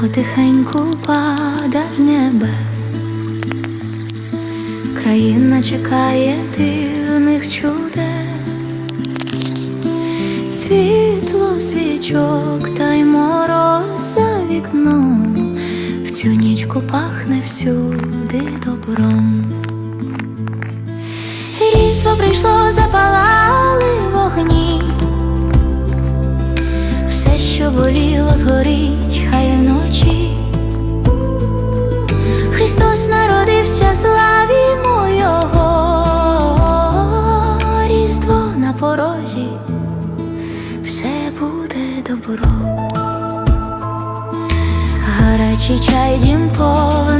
потихеньку пада з небес. Країна чекає дивних чудес, світло свічок та й мороз за вікном, в цю нічку пахне всюди добром. Різдво прийшло, запалали що боліло, згорить, хай вночі. Христос народився, славімо Його, Різдво на порозі, все буде добро. Гарячий чай дім тепла,